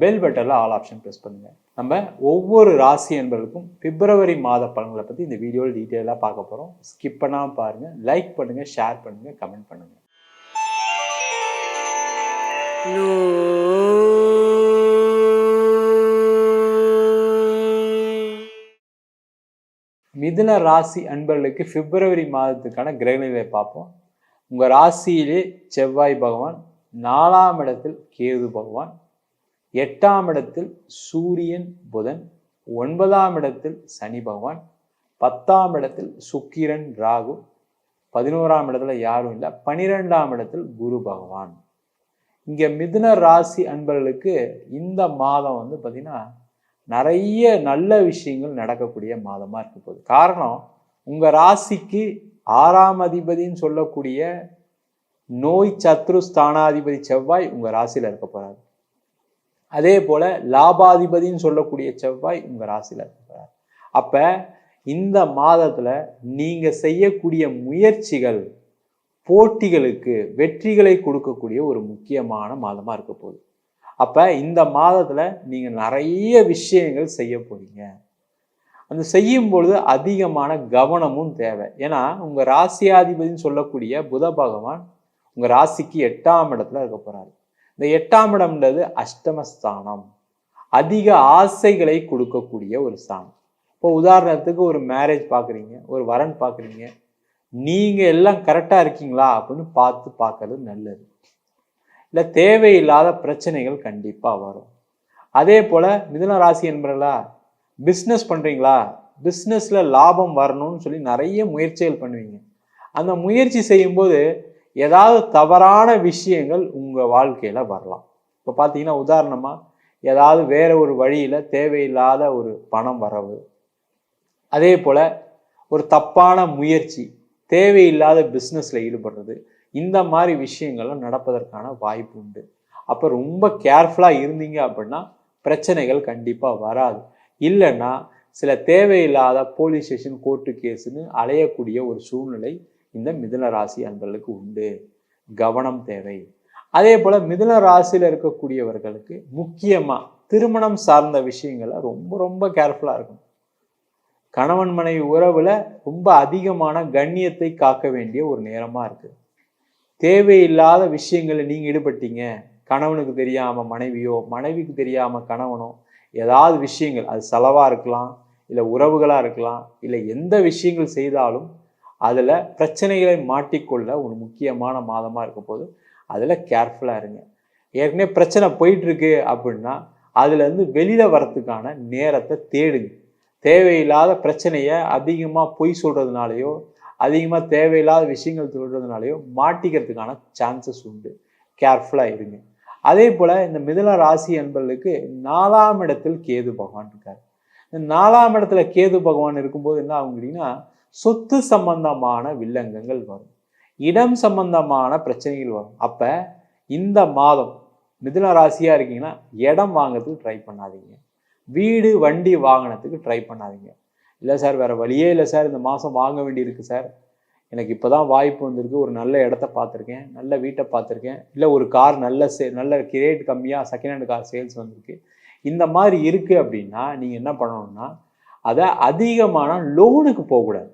Bell பட்டனில் all option press பண்ணுங்கள் நம்ம ஒவ்வொரு ராசி என்பவருக்கும் பிப்ரவரி மாத பலன்களை பற்றி இந்த வீடியோவில் டீட்டெயிலாக பார்க்க போகிறோம் ஸ்கிப் பண்ணாமல் பாருங்கள் லைக் பண்ணுங்கள் ஷேர் பண்ணுங்கள் கமெண்ட் பண்ணுங்கள் மிதுன ராசி அன்பர்களுக்கு பிப்ரவரி மாதத்துக்கான கிரகநிலை பார்ப்போம். உங்கள் ராசியிலே செவ்வாய் பகவான் நாலாம் இடத்தில் கேது பகவான் எட்டாம் இடத்தில் சூரியன் புதன் ஒன்பதாம் இடத்தில் சனி பகவான் பத்தாம் இடத்தில் சுக்கிரன் ராகு பதினோராம் இடத்துல யாரும் இல்லை பனிரெண்டாம் இடத்தில் குரு பகவான். இங்க மிதுன ராசி அன்பர்களுக்கு இந்த மாதம் வந்து பார்த்தீங்கன்னா நிறைய நல்ல விஷயங்கள் நடக்கக்கூடிய மாதமா இருக்க போகுது. காரணம் உங்க ராசிக்கு ஆறாம் அதிபதின்னு சொல்லக்கூடிய நோய் சத்ரு ஸ்தானாதிபதி செவ்வாய் உங்க ராசியில இருக்க போறாரு. அதே போல லாபாதிபதின்னு சொல்லக்கூடிய செவ்வாய் உங்க ராசியில இருக்கிறார். அப்ப இந்த மாதத்துல நீங்க செய்யக்கூடிய முயற்சிகள் போட்டிகளுக்கு வெற்றிகளை கொடுக்கக்கூடிய ஒரு முக்கியமான மாதமா இருக்க போகுது. அப்ப இந்த மாதத்துல நீங்க நிறைய விஷயங்கள் செய்ய போறீங்க. அந்த செய்யும் பொழுது அதிகமான கவனமும் தேவை. ஏன்னா உங்க ராசியாதிபதினு சொல்லக்கூடிய புத பகவான் உங்க ராசிக்கு எட்டாம் இடத்துல இருக்க போறாரு. இந்த எட்டாம் இடம்ன்றது அஷ்டமஸ்தானம். அதிக ஆசைகளை கொடுக்கக்கூடிய ஒரு ஸ்தானம். இப்போ உதாரணத்துக்கு ஒரு மேரேஜ் பார்க்குறீங்க ஒரு வரன் பார்க்குறீங்க. நீங்கள் எல்லாம் கரெக்டாக இருக்கீங்களா அப்படின்னு பார்த்து பார்க்கறது நல்லது. இல்லை தேவையில்லாத பிரச்சனைகள் கண்டிப்பாக வரும். அதே போல் மிதுன ராசி என்பர்களா பிஸ்னஸ் பண்ணுறீங்களா பிஸ்னஸில் லாபம் வரணும்னு சொல்லி நிறைய முயற்சிகள் பண்ணுவீங்க. அந்த முயற்சி செய்யும்போது ஏதாவது தவறான விஷயங்கள் உங்கள் வாழ்க்கையில் வரலாம். இப்போ பார்த்தீங்கன்னா உதாரணமாக ஏதாவது வேற ஒரு வழியில் தேவையில்லாத ஒரு பணம் வரவு. அதே போல் ஒரு தப்பான முயற்சி தேவையில்லாத பிஸ்னஸில் ஈடுபடுறது இந்த மாதிரி விஷயங்கள்லாம் நடப்பதற்கான வாய்ப்பு உண்டு. அப்போ ரொம்ப கேர்ஃபுல்லாக இருந்தீங்க அப்படின்னா பிரச்சனைகள் கண்டிப்பாக வராது. இல்லைன்னா சில தேவையில்லாத போலீஸ் ஸ்டேஷன் கோர்ட்டு கேஸுன்னு அலையக்கூடிய ஒரு சூழ்நிலை இந்த மிதுன ராசி அன்பர்களுக்கு உண்டு. கவனம் தேவை. அதே போல் மிதுன ராசியில் இருக்கக்கூடியவர்களுக்கு முக்கியமாக திருமணம் சார்ந்த விஷயங்களை ரொம்ப ரொம்ப கேர்ஃபுல்லாக இருக்கும் கணவன் மனைவி உறவுல ரொம்ப அதிகமான கண்ணியத்தை காக்க வேண்டிய ஒரு நேரமா இருக்கு. தேவையில்லாத விஷயங்களை நீங்க ஈடுபட்டீங்க. கணவனுக்கு தெரியாம மனைவியோ மனைவிக்கு தெரியாம கணவனோ ஏதாவது விஷயங்கள் அது செலவா இருக்கலாம் இல்லை உறவுகளாக இருக்கலாம் இல்லை எந்த விஷயங்கள் செய்தாலும் அதில் பிரச்சனைகளை மாட்டிக்கொள்ள ஒரு முக்கியமான மாதமாக இருக்க போது அதில் கேர்ஃபுல்லாக இருங்க. ஏற்கனவே பிரச்சனை போயிட்டுருக்கு அப்படின்னா அதுலேருந்து வெளியில் வரத்துக்கான நேரத்தை தேடுங்க. தேவையில்லாத பிரச்சனையை அதிகமாக பொய் சொல்கிறதுனாலையோ அதிகமாக தேவையில்லாத விஷயங்கள் சொல்கிறதுனாலையோ மாட்டிக்கிறதுக்கான சான்சஸ் உண்டு. கேர்ஃபுல்லாக இருங்க. அதே போல் இந்த மிதன ராசி என்பர்களுக்கு நாலாம் இடத்தில் கேது பகவான் இருக்கார். இந்த நாலாம் இடத்துல கேது பகவான் இருக்கும்போது என்ன ஆகும் கேட்டிங்கன்னா சொத்து சம்பந்தமான வில்லங்கங்கள் வரும். இடம் சம்பந்தமான பிரச்சனைகள் வரும். அப்போ இந்த மாதம் மிதுன ராசியாக இருக்கீங்கன்னா இடம் வாங்கிறதுக்கு ட்ரை பண்ணாதீங்க. வீடு வண்டி வாகனத்துக்கு ட்ரை பண்ணாதீங்க. இல்லை சார் வேறு வழியே இல்லை சார் இந்த மாதம் வாங்க வேண்டியிருக்கு சார் எனக்கு இப்போ தான் வாய்ப்பு வந்திருக்கு. ஒரு நல்ல இடத்த பார்த்துருக்கேன். நல்ல வீட்டை பார்த்துருக்கேன். இல்லை ஒரு கார் நல்ல சே நல்ல ரேட் கம்மியாக செகண்ட் ஹேண்ட் கார் சேல்ஸ் வந்திருக்கு. இந்த மாதிரி இருக்குது அப்படின்னா நீங்கள் என்ன பண்ணணும்னா அதை அதிகமான லோனுக்கு போகக்கூடாது.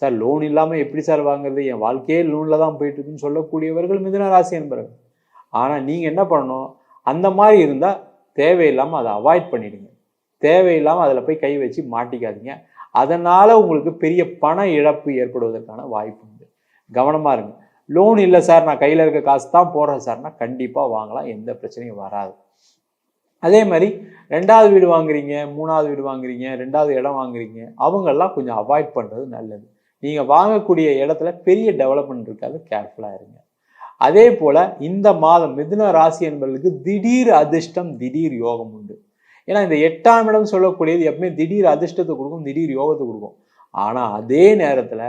சார் லோன் இல்லாமல் எப்படி சார் வாங்குறது? என் வாழ்க்கையே லோனில் தான் போயிட்டுருக்குன்னு சொல்லக்கூடியவர்கள் மிதுன ராசி என்பவர்கள். ஆனால் நீங்கள் என்ன பண்ணணும்? அந்த மாதிரி இருந்தால் தேவையில்லாமல் அதை அவாய்ட் பண்ணிடுங்க. தேவையில்லாமல் அதில் போய் கை வச்சு மாட்டிக்காதீங்க. அதனால் உங்களுக்கு பெரிய பண இழப்பு ஏற்படுவதற்கான வாய்ப்பு உண்டு. கவனமாக இருங்க. லோன் இல்லை சார் நான் கையில் இருக்க காசு தான் போடுறேன் சார்னா கண்டிப்பாக வாங்கலாம். எந்த பிரச்சனையும் வராது. அதே மாதிரி ரெண்டாவது வீடு வாங்குறீங்க மூணாவது வீடு வாங்குறீங்க ரெண்டாவது இடம் வாங்குறீங்க அவங்கெல்லாம் கொஞ்சம் அவாய்ட் பண்ணுறது நல்லது. நீங்கள் வாங்கக்கூடிய இடத்துல பெரிய டெவலப்மெண்ட் இருக்காது கேர்ஃபுல்லாக இருங்க. அதே போல் இந்த மாதம் மிதுன ராசி என்பவர்களுக்கு திடீர் அதிர்ஷ்டம் திடீர் யோகம் உண்டு. ஏன்னா இந்த எட்டாம் இடம் சொல்லக்கூடியது எப்பவுமே திடீர் அதிர்ஷ்டத்தை கொடுக்கும் திடீர் யோகத்தை கொடுக்கும். ஆனால் அதே நேரத்தில்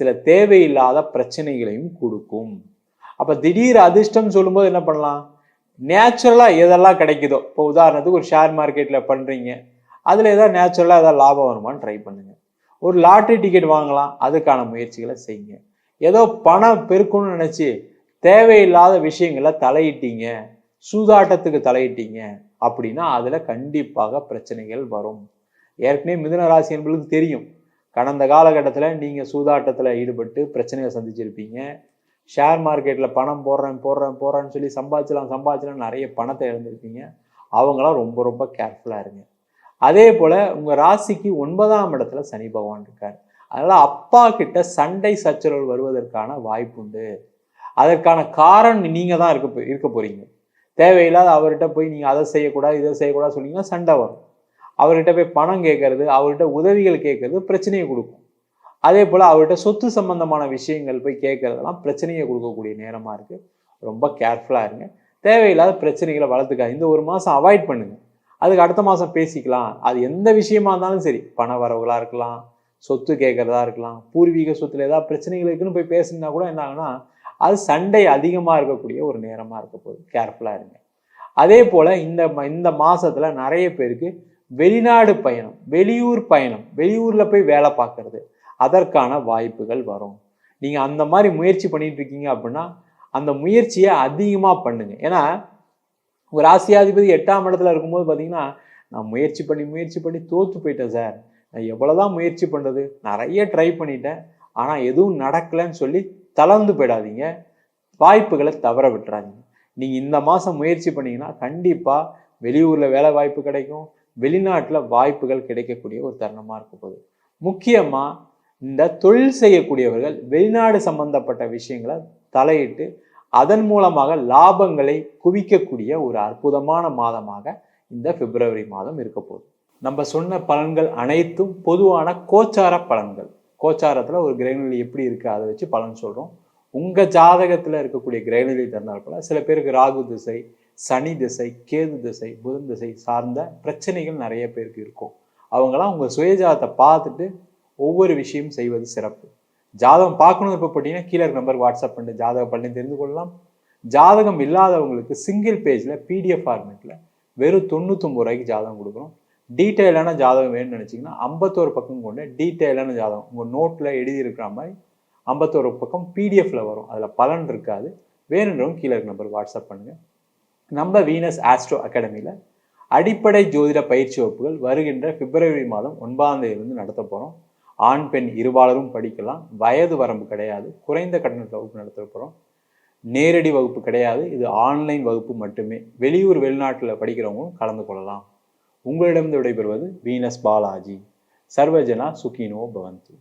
சில தேவையில்லாத பிரச்சனைகளையும் கொடுக்கும். அப்போ திடீர் அதிர்ஷ்டம் சொல்லும்போது என்ன பண்ணலாம்? நேச்சுரலாக எதெல்லாம் கிடைக்குதோ இப்போ உதாரணத்துக்கு ஒரு ஷேர் மார்க்கெட்டில் பண்ணுறீங்க அதில் எதாவது நேச்சுரலாக எதாவது லாபம் வருமான்னு ட்ரை பண்ணுங்கள் ஒரு லாட்ரி டிக்கெட் வாங்கலாம். அதுக்கான முயற்சிகளை செய்யுங்க. ஏதோ பணம் பெருக்கணும்னு நினச்சி தேவையில்லாத விஷயங்களை தலையிட்டீங்க. சூதாட்டத்துக்கு தலையிட்டீங்க. அப்படின்னா அதில் கண்டிப்பாக பிரச்சனைகள் வரும். ஏற்கனவே மிதுன ராசி என்பதுக்கு தெரியும். கடந்த காலகட்டத்தில் நீங்கள் சூதாட்டத்தில் ஈடுபட்டு பிரச்சனையை சந்திச்சிருப்பீங்க. ஷேர் மார்க்கெட்டில் பணம் போடுறேன் போடுறேன் போடுறேன்னு சொல்லி சம்பாதிச்சலாம் சம்பாதிச்சலாம் நிறைய பணத்தை இழந்திருப்பீங்க. அவங்களாம் ரொம்ப ரொம்ப கேர்ஃபுல்லாக இருங்க. அதே போல் உங்கள் ராசிக்கு ஒன்பதாம் இடத்துல சனி பகவான் இருக்கார். அதனால் அப்பா கிட்ட சண்டை சச்சரவு வருவதற்கான வாய்ப்புண்டு அதற்கான காரணம் நீங்கள் தான் இருக்க இருக்க போகிறீங்க தேவையில்லாத அவர்கிட்ட போய் நீங்கள் அதை செய்யக்கூடாது இதை செய்யக்கூடாது சொன்னீங்கன்னா சண்டை வரும். அவர்கிட்ட போய் பணம் கேட்கறது அவர்கிட்ட உதவிகள் கேட்கறது பிரச்சனையை கொடுக்கும். அதே போல் அவர்கிட்ட சொத்து சம்பந்தமான விஷயங்கள் போய் கேட்கறதெல்லாம் பிரச்சனையை கொடுக்கக்கூடிய நேரமாக இருக்குது ரொம்ப கேர்ஃபுல்லாக இருங்க. தேவையில்லாத பிரச்சனைகளை வளர்த்துக்காது இந்த ஒரு மாதம் அவாய்ட் பண்ணுங்கள் அதுக்கு அடுத்த மாதம் பேசிக்கலாம். அது எந்த விஷயமா இருந்தாலும் சரி. பண வரவுகளாக இருக்கலாம் சொத்து கேட்கறதா இருக்கலாம் பூர்வீக சொத்துல ஏதாவது பிரச்சனைகள் இருக்குன்னு போய் பேசினா கூட என்ன ஆகுனா அது சண்டை அதிகமாக இருக்கக்கூடிய ஒரு நேரமாக இருக்க போகுது. கேர்ஃபுல்லாக இருங்க. அதே போல் இந்த ம- இந்த மாதத்தில் நிறைய பேருக்கு வெளிநாடு பயணம் வெளியூர் பயணம் வெளியூரில் போய் வேலை பார்க்கறது அதற்கான வாய்ப்புகள் வரும். நீங்கள் அந்த மாதிரி முயற்சி பண்ணிட்டு இருக்கீங்க அப்படின்னா அந்த முயற்சியை அதிகமாக பண்ணுங்க. ஏன்னா ஒரு ராசியாதிபதி எட்டாம் இடத்துல இருக்கும்போது பார்த்தீங்கன்னா நான் முயற்சி பண்ணி முயற்சி பண்ணி தோற்று போயிட்டேன் சார். நான் எவ்வளோதான் முயற்சி பண்ணுறது நிறைய ட்ரை பண்ணிட்டேன். ஆனால் எதுவும் நடக்கலைன்னு சொல்லி தளர்ந்து போயிடாதீங்க. வாய்ப்புகளை தவற விட்டுறாதீங்க. நீங்கள் இந்த மாதம் முயற்சி பண்ணீங்கன்னா கண்டிப்பாக வெளியூரில் வேலை வாய்ப்பு கிடைக்கும். வெளிநாட்டில் வாய்ப்புகள் கிடைக்கக்கூடிய ஒரு தருணமாக இருக்க போகுது. முக்கியமாக இந்த தொழில் செய்யக்கூடியவர்கள் வெளிநாடு சம்பந்தப்பட்ட விஷயங்களை தலையிட்டு அதன் மூலமாக லாபங்களை குவிக்கக்கூடிய ஒரு அற்புதமான மாதமாக இந்த பிப்ரவரி மாதம் இருக்க போகுது. நம்ம சொன்ன பலன்கள் அனைத்தும் பொதுவான கோச்சார பலன்கள். கோச்சாரத்தில் ஒரு கிரகநிலை எப்படி இருக்குது அதை வச்சு பலன் சொல்கிறோம் உங்கள் ஜாதகத்தில் இருக்கக்கூடிய கிரகநிலை தந்தால் போல சில பேருக்கு ராகு திசை சனி திசை கேது திசை புதன் திசை சார்ந்த பிரச்சனைகள் நிறைய பேருக்கு இருக்கும். அவங்களாம் உங்கள் சுயஜாதத்தை பார்த்துட்டு ஒவ்வொரு விஷயம் செய்வது சிறப்பு. ஜாதகம் பார்க்கணும் பார்த்தீங்கன்னா கீழே நம்பர் வாட்ஸ்அப் பண்ணி ஜாதக பலனை தெரிந்து கொள்ளலாம். ஜாதகம் இல்லாதவங்களுக்கு சிங்கிள் பேஜில் பிடிஎஃப் ஃபார்மேட்டில் வெறும் தொண்ணூத்தொம்பது ரூபாய்க்கு ஜாதகம் கொடுக்குறோம் டீட்டெயிலான ஜாதகம் வேணும்னு நினச்சிங்கன்னா ஐம்பத்தோரு பக்கம் கொண்டு டீட்டெயிலான ஜாதகம் உங்கள் நோட்டில் எழுதியிருக்கிற மாதிரி ஐம்பத்தோரு பக்கம் பிடிஎஃப்ல வரும். அதில் பலன் இருக்காது. வேணுன்றவங்க கீழே இருக்க நம்பர் வாட்ஸ்அப் பண்ணுங்கள் நம்ம வீனஸ் ஆஸ்ட்ரோ அகாடமியில் அடிப்படை ஜோதிட பயிற்சி வகுப்புகள் வருகின்ற பிப்ரவரி மாதம் ஒன்பதாம் தேதியிலிருந்து நடத்த போகிறோம் ஆண் பெண் இருபாலரும் படிக்கலாம். வயது வரம்பு கிடையாது. குறைந்த கட்டணத்தில் வகுப்பு நடத்த போகிறோம் நேரடி வகுப்பு கிடையாது. இது ஆன்லைன் வகுப்பு மட்டுமே. வெளியூர் வெளிநாட்டில் படிக்கிறவங்களும் கலந்து கொள்ளலாம். உங்களிடம் விடைபெறுவது வீனஸ் பாலாஜி. சர்வஜனா சுகினோ பவந்தி.